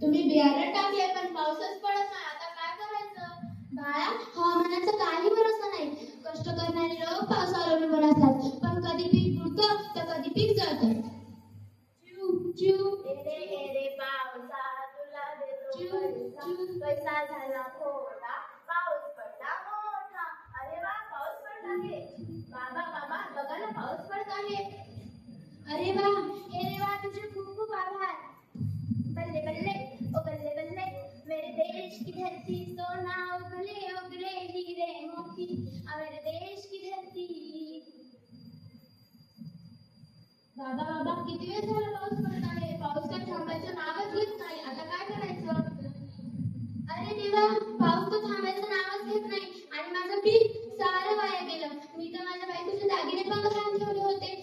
तुम्ही बियाणं टाकले पण पाऊसच पडत नाही. आता काय करायचं? बाळा हवामानाचा काही भरोसा नाही. कष्ट करणारे लोक पावसावर अवलंबून असतात. पण कधी पीक उगतं तर कधी पीक जळत. पैसा. झाला थोडा पाऊस पडला मोठा अरे वा पाऊस पडला आहे बाबा बाबा बघा ना पाऊस पडत आहे अरे वा हे रे वा तुझे खूप खूप आभार. बल्ले बल्ले ओ बल्ले बल्ले. मेरे देश की धरती सोना उगले उगले हीरे मोती. मेरे देश की धरती. बाबा बाबा किती वेळ झाला पाऊस पडत आहे पाऊस काय थांबायचं नावच घेत नाही. आता काय करायचं? अरे देवा पाऊस तर थांबायचं नावच घेत नाही. आणि माझं पीक सारं वाया गेलं. मी तर माझ्या बायकोचे दागिने पण गहाण ठेवले होते.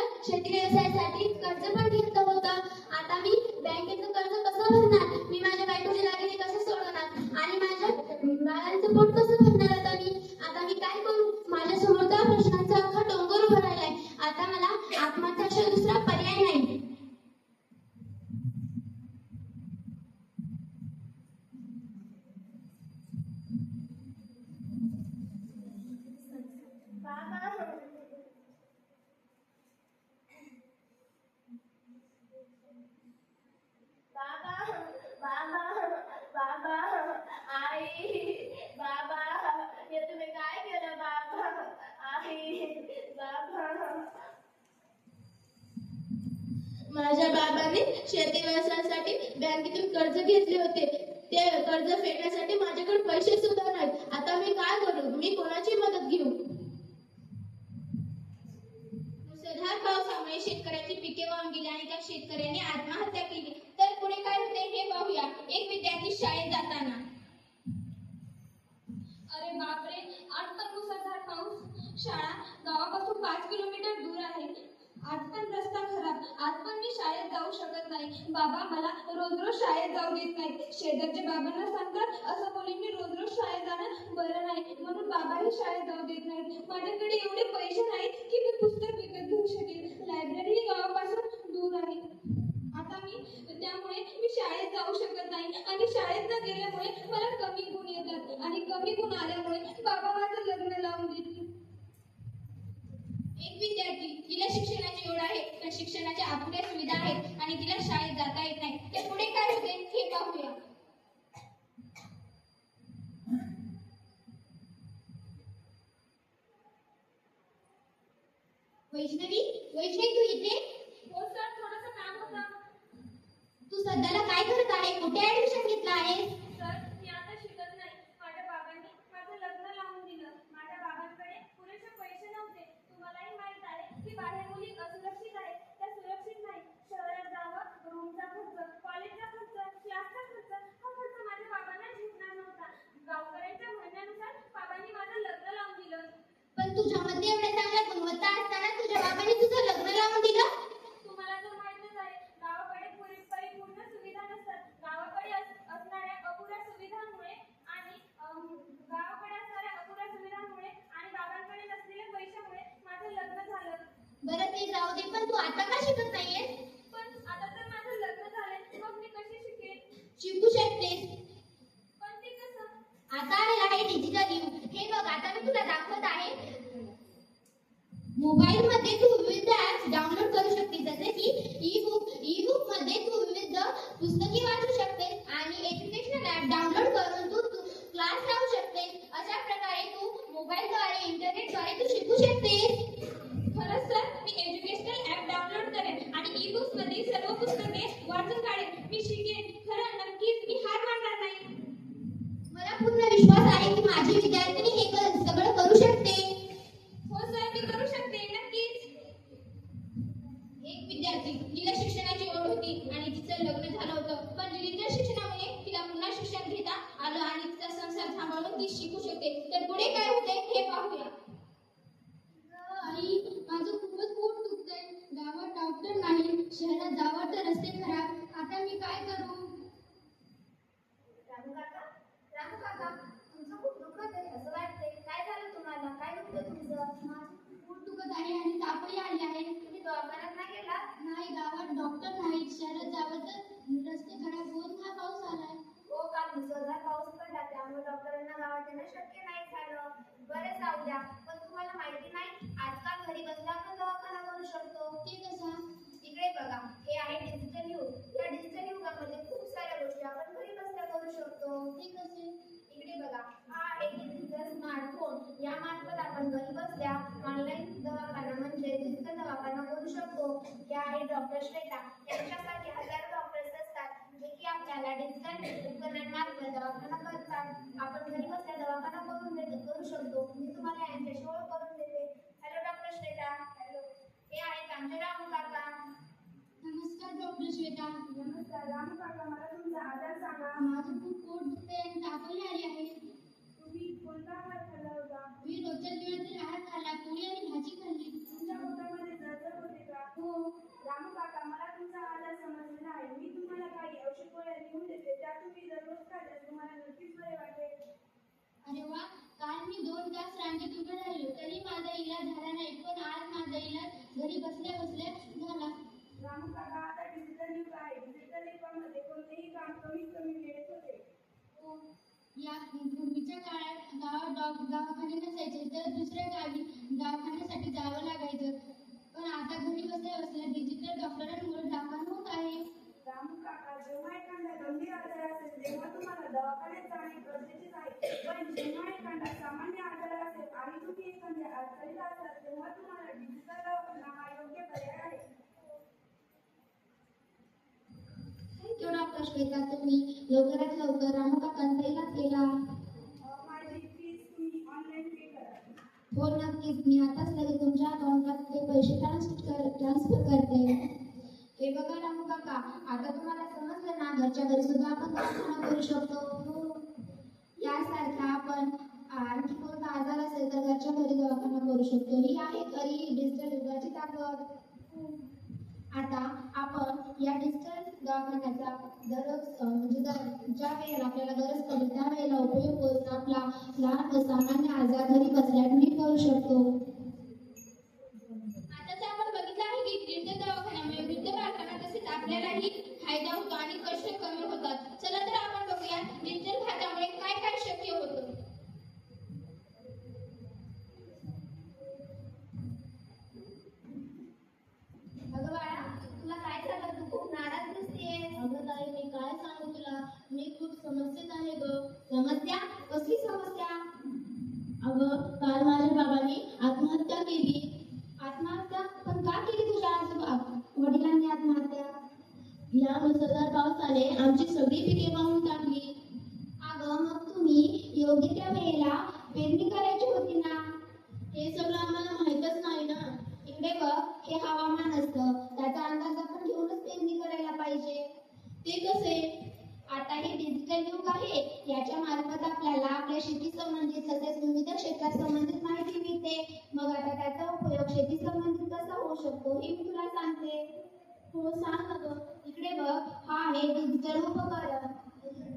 आणि शेती व्यवसायासाठी कर्ज पण घेत होतं आता मी बँकेचं कर्ज कसं भरणार मी माझ्या बायकोचे दागिने कसे सोडवणार आणि माझ्या बाळांचं पोट कसं भरणार आता मी आता मी काय करू माझ्यासमोर त्या प्रश्नांचा अख्खा डोंगर उभा राहिलाय आता मला आत्महत्याशिवाय दुसरा पर्याय नाही बाबा बाबा बाबा बाबा आई बाबा हे तुम्ही काय केलं बाबा आई बाबा माझ्या बाबांनी शेती व्यवसायासाठी बँकेतून कर्ज घेतले होते. ते कर्ज फेडण्यासाठी माझ्याकडे पैसे सुद्धा नाहीत. आता मी काय करू? मी कोणाची मदत घेऊ? मुसळधार पावसामुळे शेतकऱ्याची पिके वाहून गेली आणि त्या शेतकऱ्याने आत्महत्या केली. तर पुढे काय होते हे पाहूया. एक विद्यार्थी शाळेत जाताना. अरे बापरे आज तर मुसळधार पाऊस. शाळा गावापासून पाच किलोमीटर दूर आहे. आज पण रस्ता खराब आज पण मी शाळेत जाऊ शकत नाही. बाबा मला रोज रोज शाळेत जाऊ देत नाहीत. शेजारच्या बाबांना सांगतात असं मुलींनी रोज रोज शाळेत जाणं बरं नाही. म्हणून बाबाही शाळेत जाऊ देत नाहीत. माझ्याकडे एवढे पैसे नाहीत की मी पुस्तक विकत घेऊ शकेल लायब्ररी ही गावापासून दूर आहे आता मी त्यामुळे मी शाळेत जाऊ शकत नाही आणि शाळेत न गेल्यामुळे मला कमी गुण येतात आणि कमी गुण आल्यामुळे बाबा माझं लग्न लावून देतील एक विद्यार्थी तिला शिक्षणाची ओढ आहे पण शिक्षणाच्या अपुऱ्या सुविधा आहेत आणि तिला शाळेत जाता येत नाही. ते पुढे काय होते हे पाहूया. वैष्णवी वैष्णवी तू इथे? हो सर थोडंसं काम होतं. तू सध्याला काय करत आहे? कुठे ऍडमिशन घेतलं आहे सर मी आता शिकत नाही माझ्या बाबांनी माझं लग्न लावून दिलं माझ्या बाबांकडे पुरेसे पैसे नव्हते तुम्हालाही माहीत आहे की बाहेर मुली असुरक्षित आहेत त्या सुरक्षित नाही शहरात जावं रूमचा खर्च कॉलेजचा खर्च क्लासचा खर्च हा खर्च माझ्या बाबांना झेपणार नव्हता गावकऱ्यांच्या म्हणण्यानुसार बाबांनी माझं लग्न लावून दिलं पण तुझ्यामध्ये एवढ्या चांगल्या गुणवत्ता असताना तुझ्या बाबांनी तुझं लग्न लावून दिलं तुम्हाला तर माहितच आहे गावाकडे पुरे परिपूर्ण सुविधा नसतात गावाकडे अस- असणाऱ्या अपुऱ्या सुविधांमुळे आणि अम, गावाकडे असणाऱ्या अपुऱ्या सुविधांमुळे आणि बाबांकडे नसलेल्या पैशामुळे माझं लग्न झालं बरं ते जाऊ दे पण तू आता का शिकत नाहीयेस पण आता तर माझं लग्न झालंय मग मी कशी शिकेन शिकू शकतेस पण ते कसं आता आलेला आहे डिजिटल युग हे बघ आता मी तुला दाखवत आहे मोबाईल मध्ये तू विविध ऍप्स डाउनलोड करू शकते जसे की ई बुक ई बुकमध्ये तू विविध पुस्तके वाचू शकते आणि एज्युकेशनल ऍप डाउनलोड करून तू क्लास लावू शकते अशा प्रकारे तू मोबाईलद्वारे इंटरनेटद्वारे तू शिकू शकते खरंच सर मी एज्युकेशनल ऍप डाउनलोड करेन आणि ई बुक्समध्ये सर्व पुस्तके वाचून काढेन. मी शिकेन. खरं नक्कीच मी हार मानणार नाही. मला पूर्ण विश्वास आहे की माझी विद्यार्थिनी हे सगळं करू शकते. हो सर मी करू शकते. नक्कीच. एक विद्यार्थी तिला शिक्षणाची ओढ होती आणि तिचं लग्न झालं होतं. पण डिजिटल शिक्षणामुळे तिला पुन्हा शिक्षण घेता आलं आणि तिचा संसार सांभाळून ती शिकू शकते. तर पुढे काय होते हे पाहूया. आई माझं खूपच पोट दुखतंय. गावात डॉक्टर नाही शहरात जावं तर रस्ते खराब. आता मी काय करू? रामू काका? रामू काका तुमचं खूप दुखत आहे असं वाटतंय. काय झालं तुम्हाला? काय दुखतं तुमचं? आणि तापही आली आहे तुम्ही दवाखान्यात नाही गेला? नाही गावात डॉक्टर नाही शहरात जावं तर रस्ते खराब होऊन हा पाऊस आलाय. हो का? मुसळधार पाऊस पडला. त्यामुळे डॉक्टरांना गावात येणं शक्य नाही झालं. बरं जाऊ द्या. ते कसे इकडे बघा. हा आहे डिजिटल स्मार्टफोन या मार्फत आपण घरी बसल्या ऑनलाईन दवाखाना म्हणजे डिजिटल दवाखाना करू शकतो हे आहे डॉक्टर श्वेता यांच्यासाठी हजारो डॉक्टर्स असतात जे की आपल्याला डिजिटल उपकरणांमार्फत दवाखाना करतात. आपण घरी बसल्या दवाखाना करून देतो करू शकतो. मी तुम्हाला यांच्याशी ओळख करून देते. हॅलो डॉक्टर श्वेता हॅलो हे आहेत आमचे रामू काका. नमस्कार डॉक्टर श्वेता नमस्कार रामू काका. मला तुमचा आधार सांगा. माझं खूप पोट दुखते आणि तापही आली आहे तुम्ही कोणता आहार खाल्ला होता मी रोजच्या जेवणातील आहार खाल्ला पोळी आणि भाजी खाल्ली तुमच्या पोटामध्ये जळजळ होते का हो रामू काका मला तुमचा आजार समजलेला आहे. मी तुम्हाला काही औषध गोळ्या लिहून देते त्या तुम्ही दररोज खाल्ल्यास तुम्हाला नक्कीच बरे वाटेल. अरे वा काल मी दोन तास रांगेत उभे राहिलो तरी माझा इलाज झाला नाही पण आज माझा इलाज घरी बसल्या बसल्या झाला. रामू काका आता डिजिटल युग आहे. डिजिटल युगामध्ये कोणतेही काम कमीत कमी वेळेत होते. हो. या पूर्वीच्या काळात गावात दवाखाने नसायचे तर दुसऱ्या गावी दवाखान्यासाठी जावं आता बसल्या डिजिटल डॉक्टरांमुळे दवाखाना होत आहे रामू काका जेव्हा एखादा गंभीर आजार असेल तेव्हा तुम्हाला दवाखान्यात जाणे गरजेचेच आहे. पण जेव्हा एखादा सामान्य आजार असेल आणि तुम्ही एखाद्या अडचणीत असाल तेव्हा तुम्हाला डिजिटल दवाखाना हा योग्य पर्याय आहे. थँक्यू डॉक्टर श्वेता तुम्ही? लवकरात लवकर रामू काकांचा इलाज केला अ, माझी फीस तुम्ही ऑनलाईन पे करा. हो नक्कीच. मी आताच लगेच तुमच्या अकाउंटात ते पैसे ट्रान्सफर करते हे बघा का? आता तुम्हाला समजलं ना घरच्या घरी सुद्धा आपण दवाखाना करू शकतो? हो. यासारखा आपण आणखी कोणता आजार असेल तर घरच्या घरी दवाखाना करू शकतो. ही आहे खरी डिजिटल युगाची ताकद. आता आपण या डिजिटल दवाखान्याचा दररोज म्हणजे दर- ज्या वेळेला आपल्याला गरज पडेल त्या वेळेला उपयोग करून आपला लहान व सामान्य आजार घरी बसल्यात मी करू शकतो आताच आपण बघितलं आहे की डिजिटल दवाखान्यामुळे वृद्ध बालकांना तसेच आपल्यालाही फायदा होतो आणि कष्ट कमी होतात चला तर आपण बघूया डिजिटल खात्यामुळे काय काय शक्य होतं अगं बाळा तुला काय झालं तू खूप नाराज दिसतेस अगं ताई मी काय सांगू तुला मी खूप समस्येत आहे ग समस्या कसली समस्या अगं काल माझ्या बाबांनी आत्महत्या केली आत्महत्या पण का केली तुझ्या आजोबा वडिलांनी आत्महत्या या मुसळधार पावसाने आमची सगळी पिके वाहून टाकली अगं मग तुम्ही योग्य त्या वेळेला पेरणी करायची होती ना? हे सगळं आम्हाला माहीतच नाही ना. इकडे बघ हे हवामान असतं. त्याचा अंदाज आपण घेऊनच पेरणी करायला पाहिजे. ते कसे? आता हे डिजिटल युग आहे. याच्या मार्फत आपल्याला आपल्या शेती संबंधित तसेच विविध क्षेत्रात संबंधित माहिती मिळते. मग आता त्याचा उपयोग शेती संबंधित कसा होऊ शकतो हे मी तुला सांगते. हो सांग ना गं. इकडे बघ हा आहे डिजिटल उपकरण.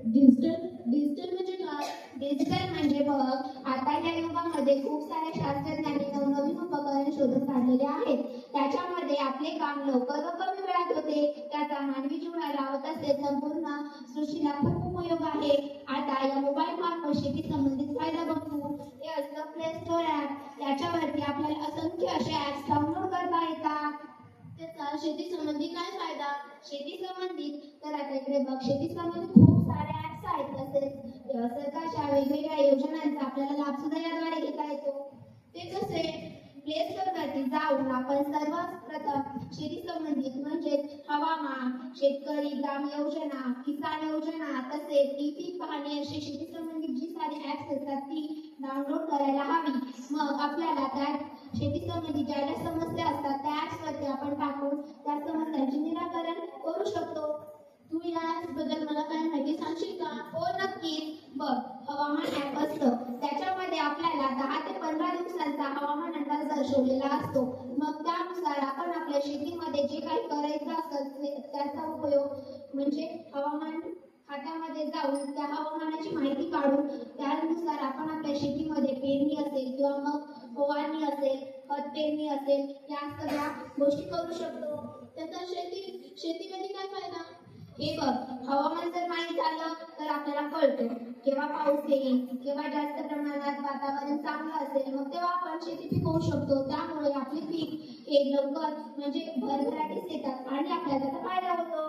डिजिटल? डिजिटल म्हणजे काय? डिजिटल म्हणजे बघ आता या युगामध्ये खूप साऱ्या शास्त्रज्ञांनी नवनवीन उपकरण शोधून काढलेले आहेत. त्याच्यामध्ये आपले काम लवकर व कमी वेळात होते. त्याचा मानवी जीवनाला होत असेल संपूर्ण सृष्टीला खूप उपयोग आहे. आता या मोबाईल मार्फत शेती संबंधित फायदा बघू. हे असतं प्ले स्टोर ॲप त्याच्यावरती आपल्याला असंख्य असे ॲप्स डाउनलोड करता येतात. शेती संबंधी काय फायदा? शेती संबंधित तर आपल्याकडे बघ शेती संबंधित खूप सारे ऍप्स आहेत. तसेच सरकारच्या वेगवेगळ्या योजनांचा आपल्याला लाभ सुद्धा याद्वारे घेता येतो. ते कसे? प्ले स्टोर वरती जाऊन आपण सर्वप्रथम शेती संबंधित म्हणजेच हवामान शेतकरी ग्राम योजना किसान योजना तसेच ई पीक पाहणे अशी शेती संबंधित जी सारी ऍप्स असतात ती डाउनलोड करायला हवी. मग आपल्याला त्या शेती संबंधित ज्या ज्या समस्या असतात त्या ऍप्स वरती आपण टाकून त्या समस्यांचे निराकरण करू शकतो तू या ऍप्सबद्दल मला काय माहिती हो नक्कीच बघ हवामान ऍप असतं त्याच्यामध्ये आपल्याला दहा ते पंधरा दिवसांचा हवामान अंदाज दर्शवलेला असतो मग त्यानुसार आपण आपल्या शेतीमध्ये जे काही करायचं असतं त्याचा उपयोग म्हणजे हवामान खात्यामध्ये जाऊन त्या हवामानाची माहिती काढून त्यानुसार आपण आपल्या शेतीमध्ये पेरणी असेल किंवा मग फवारणी असेल खत पेरणी असेल या सगळ्या गोष्टी करू शकतो त्याचा शेती शेतीमध्ये काय फायदा हे बघ हवामान जर माहीत झालं तर आपल्याला कळतं. केव्हा पाऊस येईल केव्हा जास्त प्रमाणात वातावरण चांगलं असेल मग तेव्हा आपण शेती पिकवू शकतो. त्यामुळे आपले पीक हे लवकर म्हणजे भरभराटीस येतात आणि आपल्याला त्याचा फायदा होतो.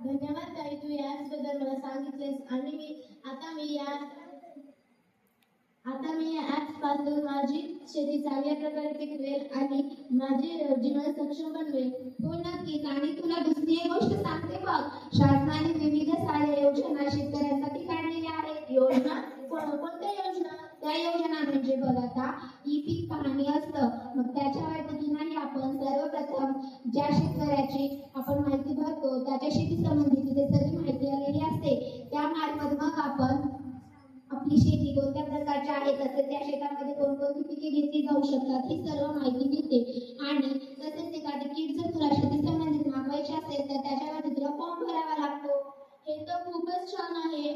धन्यवाद ताई तू याचबद्दल मला सांगितलेस आणि मी आता मी या आता मी या पासून माझी शेती चांगल्या प्रकारे पिकवेल आणि माझे जीवन सक्षम बनवेल. हो नक्कीच. आणि तुला दुसरी एक गोष्ट सांगते बघ. शासनाने विविध साऱ्या योजना शेतकऱ्यांसाठी काढलेल्या आहेत. योजना? कोणकोणत्या योजना? त्या योजना म्हणजे बघ आता ई पीक पाहणी असतं. मग त्याच्या पद्धतीने आपण सर्वप्रथम ज्या शेतकऱ्याची प्रकारची आहेत. तसेच त्या शेतामध्ये कोणकोणती पिके घेतली जाऊ शकतात ही सर्व माहिती मिळते आणि तसेच एखादी किट जर तुला शेती संबंधित मागवायची असेल तर त्याच्यावरती तुला फॉर्म भरावा लागतो. हे तर खूपच छान आहे.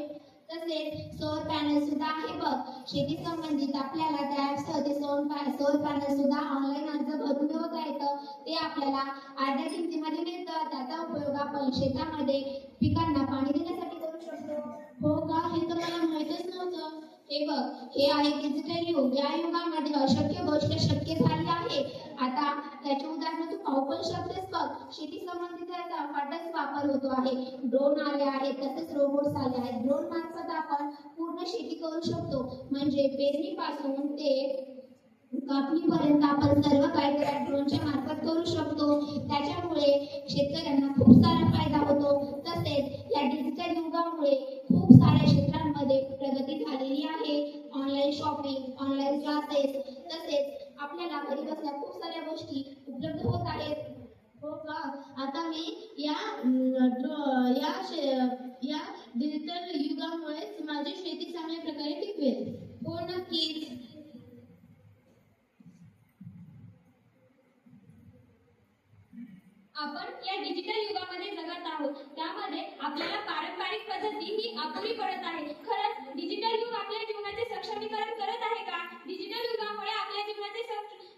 तसेच सौर पॅनल सुद्धा आहे बघ. शेती संबंधित आपल्याला त्या ॲप्स सौर पॅ सौर पॅनल सुद्धा ऑनलाईन अर्ज भरून ठेवता येतं. ते आपल्याला अर्ध्या किमतीमध्ये मिळतं. त्याचा उपयोग आपण शेतामध्ये पिकांना पाणी देण्यासाठी करू शकतो. हो का? हे तर मला माहितच नव्हतं. हे बघ हे आहे डिजिटल युग. या युगामध्ये अशक्य गोष्ट शक्य झाली आहे. आता त्याचे उदाहरण तू पाहू पण शकतेस बघ. शेती संबंधित त्याचा फाटच वापर होतो आहे. ड्रोन आले आहेत तसेच रोबोट्स आले आहेत. ड्रोन मार्फत आपण पूर्ण शेती करू शकतो. म्हणजे पेरणीपासून ते कापणीपर्यंत आपण सर्व काही ड्रोनच्या मार्फत करू शकतो. त्याच्यामुळे शेतकऱ्यांना खूप सारा फायदा होतो. तसेच या डिजिटल युगामुळे खूप साऱ्या क्षेत्रांमध्ये प्रगती झालेली आहे. ऑनलाईन शॉपिंग ऑनलाईन क्लासेस तसेच आपल्याला घरी बसल्या खूप साऱ्या गोष्टी उपलब्ध होत आहेत. हो का? आता मी या या या डिजिटल युगामुळेच माझी शेती चांगल्या प्रकारे पिकवेल हो नक्कीच. आपण या डिजिटल युगामध्ये जगत आहोत. त्यामध्ये आपल्याला पारंपरिक पद्धती ही अपुरी पडत आहे. खरंच डिजिटल युग आपल्या जीवनाचे सक्षमीकरण करत आहे का? डिजिटल युगामुळे आपल्या जीवनाचे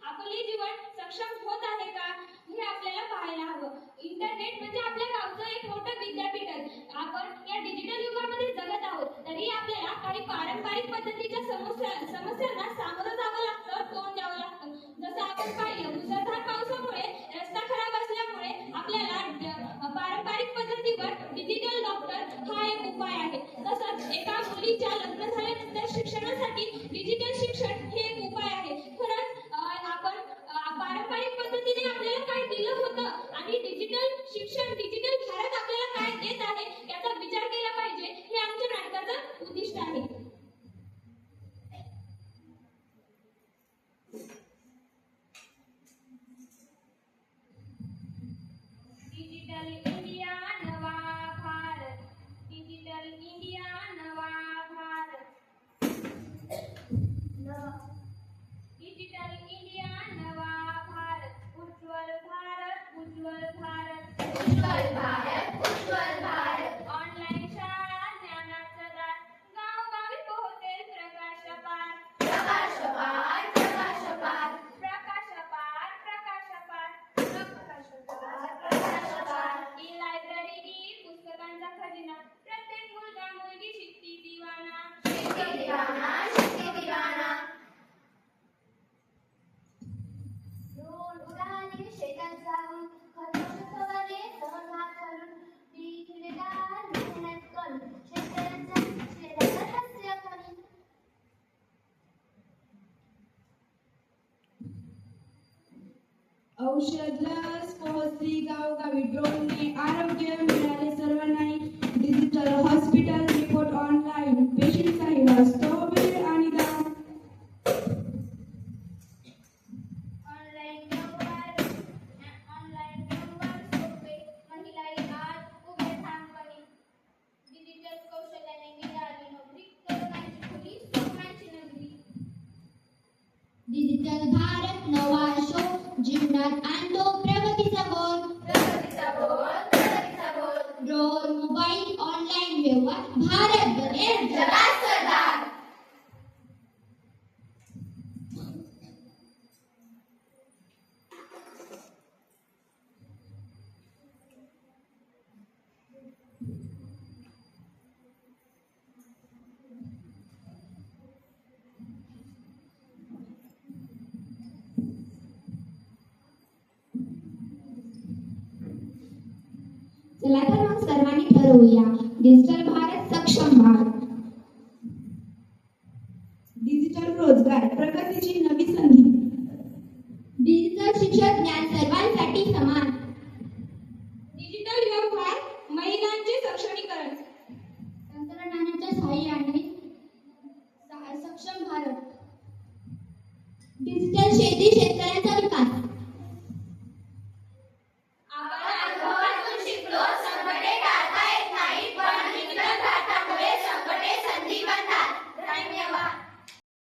आपले जीवन सक्षम होत आहे का? हे आपल्याला पाहायला हवं. इंटरनेट म्हणजे आपल्या गावचं एक मोठं विद्यापीठ आपण या डिजिटल युगामध्ये जगत आहोत. तरी आपल्याला काही पारंपरिक पद्धतीच्या समस्या समस्यांना सामोरं जावं लागतं तोंड द्यावं लागतं. जसं आपण पाहिलं मुसळधार पावसामुळे रस्ता खराब असल्यामुळे आपल्याला ड- पारंपरिक पद्धतीवर डिजिटल डॉक्टर हा एक उपाय आहे. तसंच एका मुलीच्या लग्न झाल्यानंतर शिक्षणासाठी डिजिटल शिक्षण हे एक उपाय डिजिटल इंडिया नवा भारत उज्ज्वल भारत उज्ज्वल भारत उज्ज्वल भारत उज्ज्वल भारत सर्वांनी डिजिटल भारत सक्षम भारत. डिजिटल रोजगार. प्रगतीची नवी